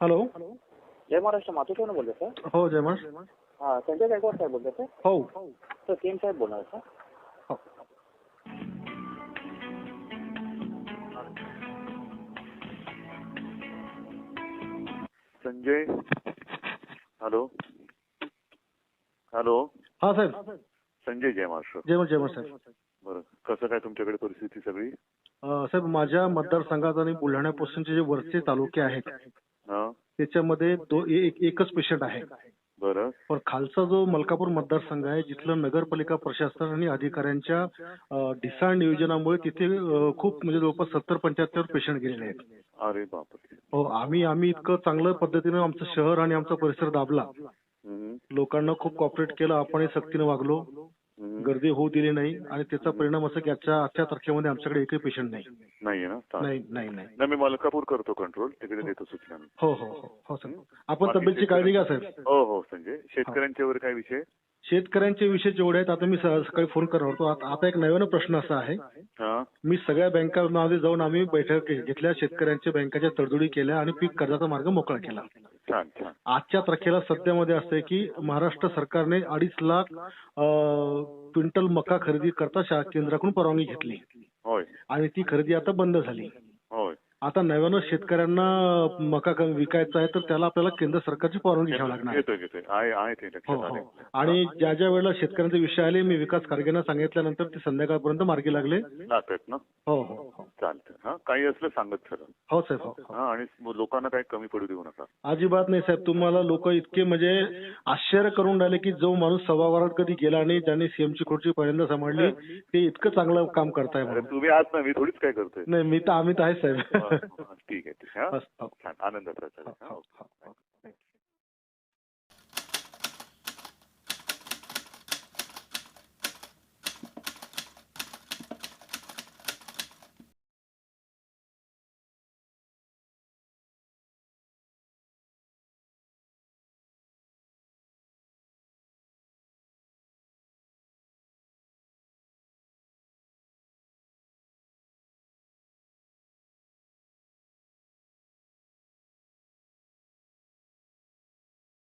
Hello जय महाराष्ट्र मातोश्रीवरून बोलतो sir? हो जय महाराज हा संजय गायकवाड साहेब बोलतो सर? हो. सर केम साहेब बोलणार सर? हो. संजय? हॅलो? हॅलो? हा साहेब. संजय जय महाराष्ट्र. जय महाराज जय महाराज साहेब बरं कसं काय तुमच्याकडे परिस्थिती सगळी? अं, साहेब माझ्या मतदारसंघात आणि बुलढाण्यापासूनचे जे वरचे तालुके आहेत हा त्याच्यामध्ये एकच पेशंट आहे. बरं. पण खालचा जो मलकापूर मतदारसंघ आहे जिथलं नगरपालिका प्रशासन आणि अधिकाऱ्यांच्या ढिसाळ नियोजनामुळे तिथे खूप म्हणजे जवळपास सत्तर पंच्याहत्तर पेशंट गेलेले आहेत. अरे हो आम्ही आम्ही इतकं चांगल्या पद्धतीनं आमचं शहर आणि आमचा परिसर दाबला. लोकांना खूप कॉपरेट केलं आपणही सक्तीनं वागलो. गर्दी होऊ दिली नाही आणि त्याचा परिणाम असा की आजच्या आजच्या तारखेमध्ये आमच्याकडे एकही पेशंट नाही. नाहीये ना? चालेल. नाही नाही नाही. नाही मी मलकापूर करतो कंट्रोल तिकडे देतो सूचना. मी. हो हो हो हो सर. आपण तब्येतची काळजी घ्या साहेब हो हो संजय. शेतकऱ्यांच्या वगैरे काय विषय? शेतकऱ्यांचे विषय जेवढे आहेत आता मी स- सकाळी फोन करणार होतो. आता आता एक नव्यानं प्रश्न असा आहे. हा. मी सगळ्या बँकांमध्ये जाऊन आम्ही बैठक घेतल्या शेतकऱ्यांच्या बँकाच्या तडजोडी केल्या आणि पीक कर्जाचा मार्ग मोकळा केला. आजच्या तारखेला सध्यामध्ये असं की महाराष्ट्र सरकारने अडीच लाख क्विंटल मका खरेदी करता केंद्राकडून परवानगी घेतली. आणि ती खरेदी आता बंद झाली. आता नव्यानं शेतकऱ्यांना मका विकायचा आहे तर त्याला आपल्याला केंद्र सरकारची परवानगी घ्यावी लागणार. आहे. घेतोय घेतोय. आहे आहे ते हो लक्षात हो आले आणि ज्या ज्या वेळेला शेतकऱ्यांचे विषय आले मी विकास खारगेंना सांगितल्यानंतर ते संध्याकाळपर्यंत मार्गी लागले. लागतात ना? हो हो. हो चालतंय. हा काही असलं सांगत खरं हो साहेब हो. हो. हा आणि लोकांना काही कमी पडू देऊ नका. अजिबात नाही साहेब. तुम्हाला लोक इतके म्हणजे आश्चर्य करून राहिले की जो माणूस सभागृहात कधी गेला नाही ज्याने सीएमची खुर्ची पहिल्यांदा सांभाळली ते इतकं चांगलं काम करताय अरे म्हणून. तुम्ही आहात ना मी थोडीच काय करतोय. नाही मी तर आम्ही तर आहे हा, साहेब. ठीक आहे ठीक आहे हा हो, हो. छान